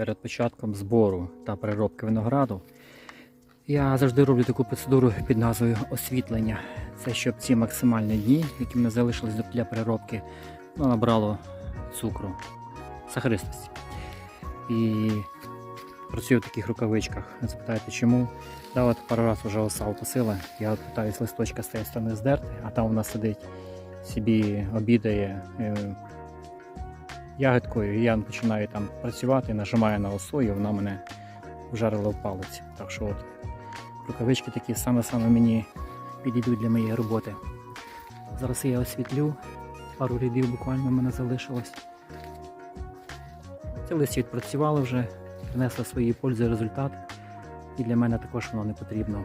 перед початком збору та переробки винограду я завжди роблю таку процедуру під назвою освітлення. Це щоб ці максимальні дні, які мене залишились для переробки, ну, набрало цукру, сахаристості. І працюю в таких рукавичках. Не запитаєте чому. Да, от пару разів вже оса укусила. Я от питаюсь листочка з цієї сторони здерти, а там вона сидить, собі обідає ягодкою, і я починаю там працювати, нажимаю на осу, і вона мене вжарила в палець. Так що от рукавички такі саме-саме мені підійдуть для моєї роботи. Зараз я освітлю, пару рядів буквально в мене залишилось. Це листі відпрацювали вже, принесли свої пользи результат. І для мене також воно не потрібно.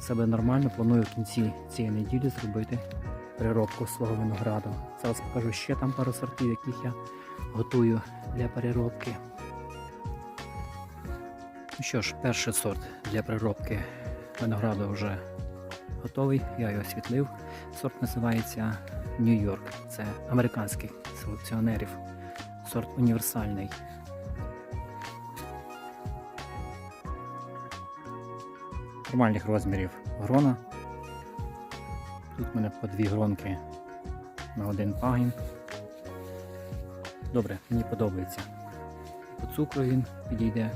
Себе нормально, планую в кінці цієї неділі зробити переробку свого винограду. Зараз покажу ще там пару сортів, яких я готую для переробки. Ну що ж, перший сорт для переробки винограду вже готовий, я його освітлив. Сорт називається Нью-Йорк. Це американських селекціонерів. Сорт універсальний. Нормальних розмірів грона. Тут в мене по дві гронки на один пагін. Добре, мені подобається. По цукру він підійде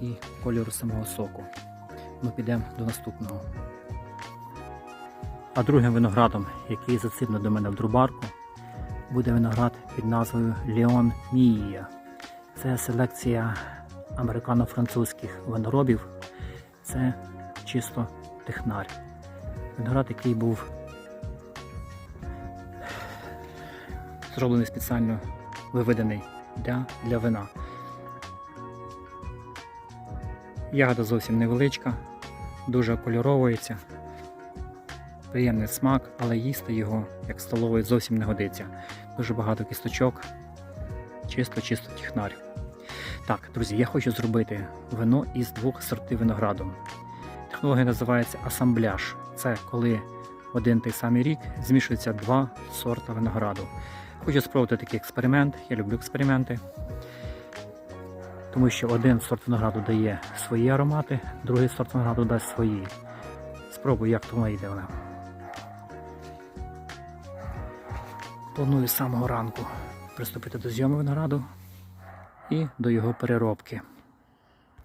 і кольору самого соку. Ми підемо до наступного. А другим виноградом, який заципне до мене в друбарку, буде виноград під назвою Леон Мія. Це селекція американо-французьких виноробів. Це чисто технар. Виноград, який був зроблений спеціально виведений для, для вина. Ягода зовсім невеличка, дуже кольоровується, приємний смак, але їсти його як столовий зовсім не годиться. Дуже багато кісточок, чисто-чисто технар. Так, друзі, я хочу зробити вино із двох сортів винограду. Технологія називається асамбляж. Це коли в один той самий рік змішуються два сорта винограду. Хочу спробувати такий експеримент. Я люблю експерименти. Тому що один сорт винограду дає свої аромати, другий сорт винограду дасть свої. Спробую, як то йде вона. Планую з самого ранку приступити до зйому винограду і до його переробки.